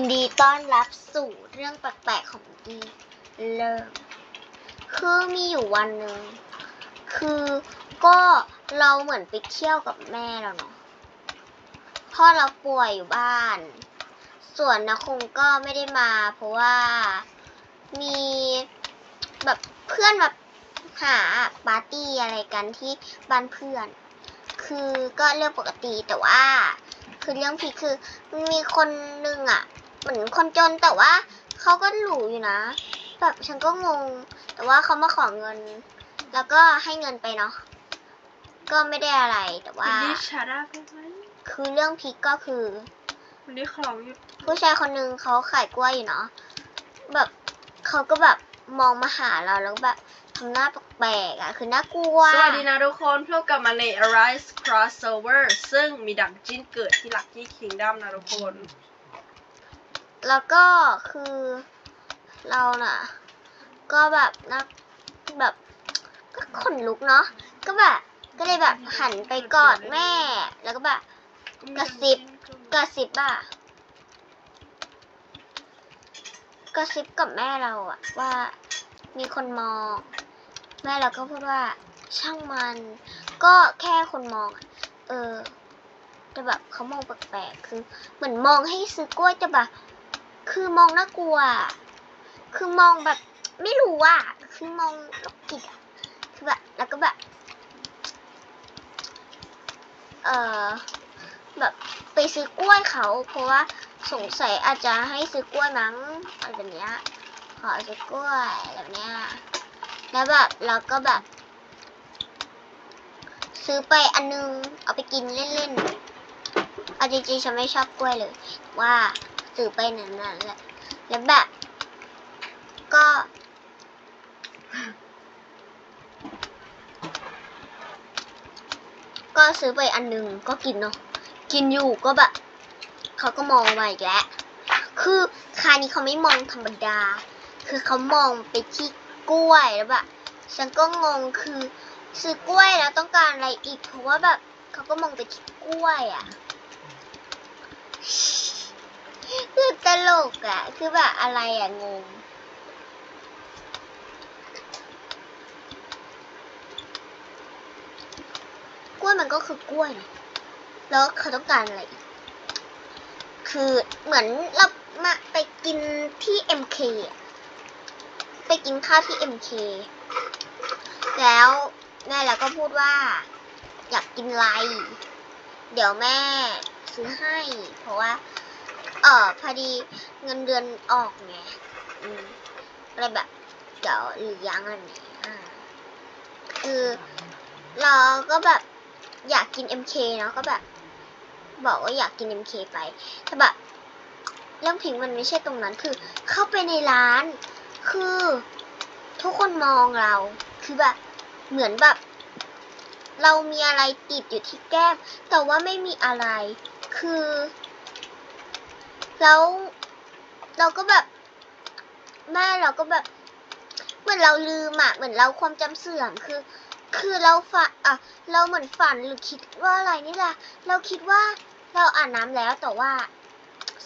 ยินดีต้อนรับสู่เรื่องแปลกๆของกีเริ่ม คือมีอยู่วันหนึ่ง คือก็เราเหมือนไปเที่ยวกับแม่เราเนาะพ่อเราป่วยอยู่บ้าน ส่วนนะคงก็ไม่ได้มา เพราะว่ามีแบบเพื่อนแบบหาปาร์ตี้อะไรกันที่บ้านเพื่อน คือก็เรื่องปกติแต่ว่าคือเรื่องพีคคือมีคนหนึงอะ เหมือนคนจนแต่ว่าเขาก็หรูอยู่นะ แบบฉันก็งง แต่ว่าเขามาขอเงิน แล้วก็ให้เงินไปเนาะก็ไม่ได้อะไรแต่วัว่านนี้ชาดาไปไหมคือเรื่องพีคก็คือ วันนี้ของอยู่ผู้ชายคนหนึ่งเขาขายกล้วยอยู่เนาะแบบเขาก็แบบมองมาหาเราแล้วแบบทำหน้าแปลกๆอะคือน่ากลัวสวัสดีนะทุกคนพบกับมาใน Arise Crossover ซึ่งมีดักจิ้นเกิดที่ Lucky Kingdom นะทุกคน แล้วก็คือเราน่ะ ก็แบบนักแบบก็ขนลุกเนาะก็แบบ ก็เลยแบบหันไปกอดแม่ แล้วก็แบบกระซิบกระซิบอะกระซิบกับแม่เราอะว่ามีคนมอง แม่เราก็พูดว่าช่างมัน ก็แค่คนมองเออแต่แบบเขามองแปลกๆคือเหมือนมองให้ซื้อกล้วยแต่แบบ คือมองน่ากลัว คือมองแบบ ไม่รู้อะ คือมองโรคจิตอะคือแบบแล้วก็แบบ เออแบบไปซื้อกล้วยเขา เพราะว่าสงสัยอาจจะให้ซื้อกล้วยมั้งอะไรแบบเนี้ยขอซื้อกล้วยแบบเนี้ยแล้วแบบเราก็แบบ ซื้อไปอันนึงเอาไปกินเล่นๆเอาจริงๆฉันไม่ชอบกล้วยเลย ว่า ซื้อไปนั้นนั่นแหละแล้วแบบ ก็ ก็ซื้อไปอันหนึ่งก็กินเนาะกินอยู่ก็แบบเขาก็มองมาอีกแล้วคือคานี้เขาไม่มองธรรมดา คือเขามองไปที่กล้วยแล้วแบบฉันก็งงคือซื้อกล้วยแล้วต้องการอะไรอีก เพราะว่าแบบเขาก็มองไปที่กล้วยอะ่ะ คือตลกอะคือแบบอะไรอะงงกล้วยมันก็คือกล้วยนะแล้วเขาต้องการอะไร คือเหมือนเรามาไปกินที่ MK อะไปกินข้าวที่ MK แล้วแม่เราก็พูดว่า อยากกินอะไร เดี๋ยวแม่ซื้อให้ เพราะว่า เออพอดีเงินเดือนออกไงอืมอะไรแบบเดี๋ยวเลี้ยงอะไรแบบนี้อ่าคือ เราก็แบบอยากกิน MK เนาะก็แบบ บอกว่าอยากกิน MK ไปแต่แบบเรื่องพิงมันไม่ใช่ตรงนั้นคือ เข้าไปในร้าน คือ ทุกคนมองเรา คือแบบ เหมือนแบบ เรามีอะไรติดอยู่ที่แก้มแต่ว่าไม่มีอะไร คือ แล้วเราก็แบบแม่เราก็แบบเหมือนเราลืมอะเหมือนเราความจำเสื่อมคือ คือเราฝันอะเราเหมือนฝันหรือคิดว่าอะไรนี่แหละเราคิดว่าเราอาบน้ำแล้วแต่ว่า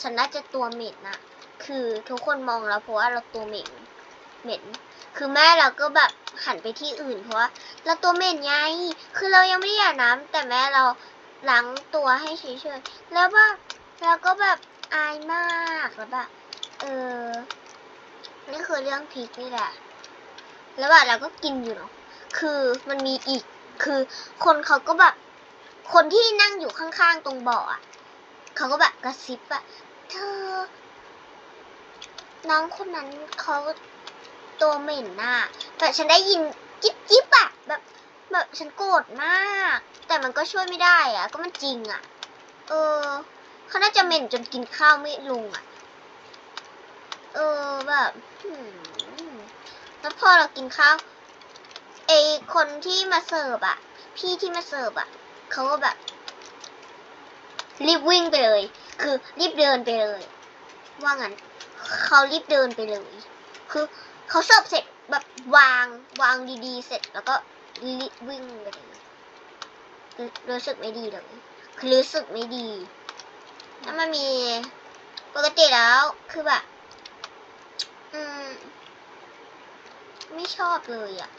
ฉันน่าจะตัวเหม็นนะคือทุกคนมองเราเพราะว่าเราตัวเหม็นเหม็น คือแม่เราก็แบบหันไปที่อื่นเพราะว่าเราตัวเหม็นไง คือเรายังไม่ได้อาบน้ำแต่แม่เราล้างตัวให้เฉยๆแล้วว่าเราก็แบบ อายมากแล้วแบบเออ นี่คือเรื่องพีคนี่แหละ แล้วแบบเราก็กินอยู่เนาะ คือมันมีอีก คือคนเขาก็แบบ คนที่นั่งอยู่ข้างๆตรงเบาะอะเขาก็แบบกระซิบอะเธอ น้องคนนั้นเขาตัวเหม็นน่ะ แต่ฉันได้ยินจิ๊บจิ๊บอะแบบแบบฉันโกรธมาก แต่มันก็ช่วยไม่ได้อะก็มันจริงอะเออ เขาน่าจะเหม็นจนกินข้าวไม่ลงอะเออแบบแล้วพอเรากินข้าวไอคนที่มาเสิร์ฟอะพี่ที่มาเสิร์ฟอะเขาก็แบบ รีบวิ่งไปเลย คือรีบเดินไปเลย ว่างั้นเขารีบเดินไปเลย คือเขาเสิร์ฟเสร็จแบบวางวางดีๆ เสร็จแล้วก็รีบวิ่งไปเลยรู้สึกไม่ดีเลยคือรู้สึกไม่ดี แล้วมันมีปกติแล้วคือแบบอืม ไม่ชอบเลยอะ่ะ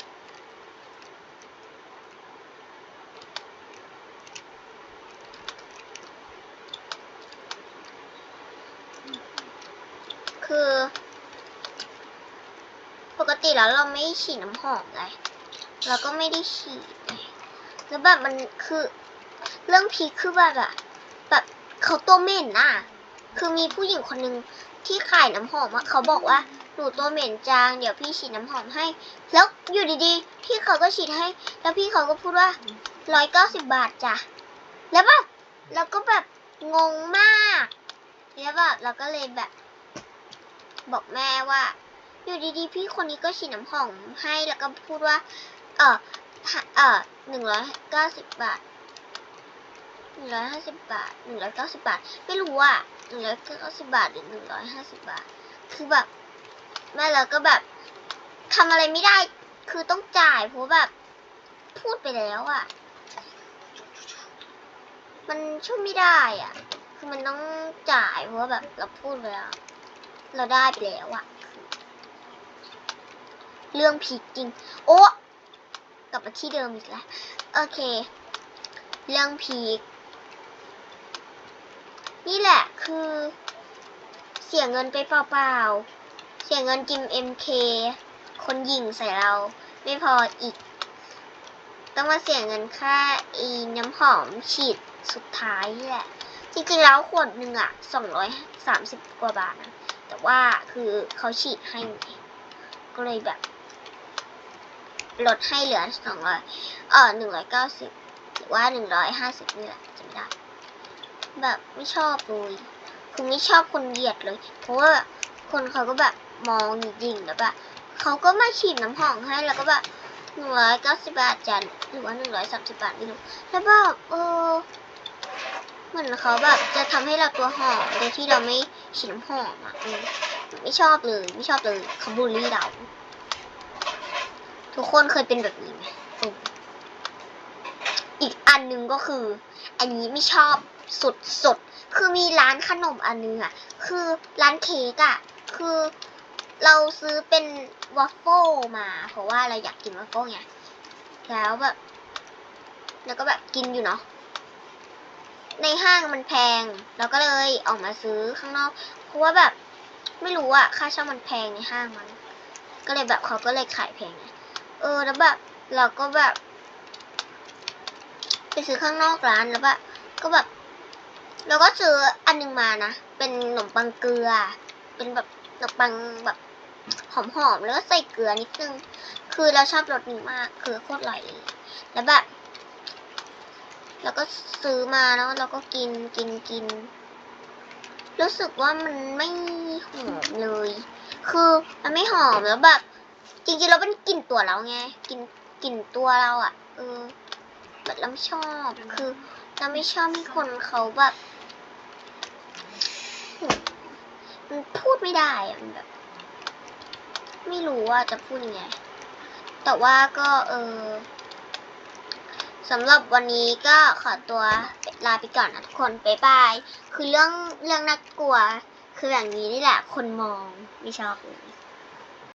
คือ ปกติแล้วเราไม่ฉีดน้ำหอมไงเราก็ไม่ได้ฉีดแล้วแบบมันคือ เรื่องพีคคือแบบอะแบบ เขาตัวเหม็นน่ะ คือมีผู้หญิงคนหนึ่งที่ขายน้ำหอมอะเขาบอกว่าหนูตัวเหม็นจางเดี๋ยวพี่ฉีดน้ำหอมให้ แล้วอยู่ดีๆ พี่เขาก็ฉีดให้ แล้วพี่เขาก็พูดว่าร้อยเก้าสิบบาทจ้ะ แล้วแบบเราก็แบบงงมาก แล้วแบบเราก็เลยแบบ บอกแม่ว่า อยู่ดีๆ พี่คนนี้ก็ฉีดน้ำหอมให้แล้วก็พูดว่า เออถ้าเออหนึ่งร้อยเก้าสิบบาท หนึ่งร้อยห้าสิบบาทหนึ่งร้อยเก้าสิบบาท ไม่รู้ว่าหนึ่งร้อยเก้าสิบบาทหรือหนึ่งร้อยห้าสิบบาท คือแบบแม่เราก็แบบทำอะไรไม่ได้ คือต้องจ่ายเพราะแบบ พูดไปแล้วอะ มันช่วยไม่ได้อะ คือมันต้องจ่ายเพราะแบบเราพูดไปแล้ว เราได้ไปแล้วอะ เรื่องพีคจริง โอ้กลับมาที่เดิมอีกแล้ว โอเค เรื่องพีค นี่แหละคือเสียเงินไปเปล่าๆ เสียเงินจิม MK คนยิงใส่เรา ไม่พออีก ต้องมาเสียเงินค่าอีน้ำหอมฉีดสุดท้ายนี่แหละ จริงๆแล้วขวดหนึ่งอะสองร้อยสามสิบกว่าบาทนะ แต่ว่าคือเขาฉีดให้ ก็เลยแบบ ลดให้เหลือสองร้อยเออหนึ่งร้อยเก้าสิบหรือว่าหนึ่งร้อยห้าสิบนี่แหละจำไม่ได้ แบบไม่ชอบเลยคือไม่ชอบคนเหยียดเลย เพราะว่าคนเขาก็แบบมองหยิ่งๆแล้วแบบเขาก็มาฉีดน้ำหอมให้แล้วก็แบบหนึ่งร้อยเก้าสิบบาทจันหรือว่าหนึ่งร้อยสามสิบบาทไม่รู้แล้วแบบเออเหมือนเขาแบบจะทำให้เราตัวหอมโดยที่เราไม่ฉีดน้ำหอมอะไม่ชอบเลย ไม่ชอบเลยเขาบูลลี่เรา ทุกคนเคยเป็นแบบนี้ไหม อีกอันหนึ่งก็คือ อันนี้ไม่ชอบสุดสุดคือมีร้านขนมอันนึงอะ คือร้านเค้กอะ คือเราซื้อเป็นวอฟเฟิลมา เพราะว่าเราอยากกินวอฟเฟิลไง แล้วแบบ แล้วก็แบบกินอยู่เนาะ ในห้างมันแพง เราก็เลยออกมาซื้อข้างนอก เพราะว่าแบบไม่รู้อะค่าเช่ามันแพงในห้างมัน ก็เลยแบบเขาก็เลยขายแพงไง เออแล้วแบบเราก็แบบ ไปซื้อข้างนอกร้านแล้วแบบก็แบบเราก็ซื้ออันหนึงมานะ เป็นขนมปังเกลือ เป็นแบบขนมปังแบบหอมๆแล้วก็ใส่เกลือนิดนึง คือเราชอบรสนี้มาก คือโคตรอร่อย แล้วแบบแล้วก็ซื้อมาแล้วเราก็กินกินกิน รู้สึกว่ามันไม่หอมเลย คือมันไม่หอมแล้วแบบ จริงๆเราเป็นกลิ่นตัวเราไงกลิ่นกลิ่นตัวเราอะ่ะ เออ แบบเราไม่ชอบคือเราไม่ชอบให้คนเขาแบบมันพูดไม่ได้อะมันแบบ ไม่รู้ว่าจะพูดยังไง แต่ว่าก็เออสำหรับวันนี้ก็ขอตัวลาไปก่อนนะทุกคนบ๊ายบาย คือเรื่องเรื่องน่ากลัว คืออย่างนี้นี่แหละ คนมองไม่ชอบเลย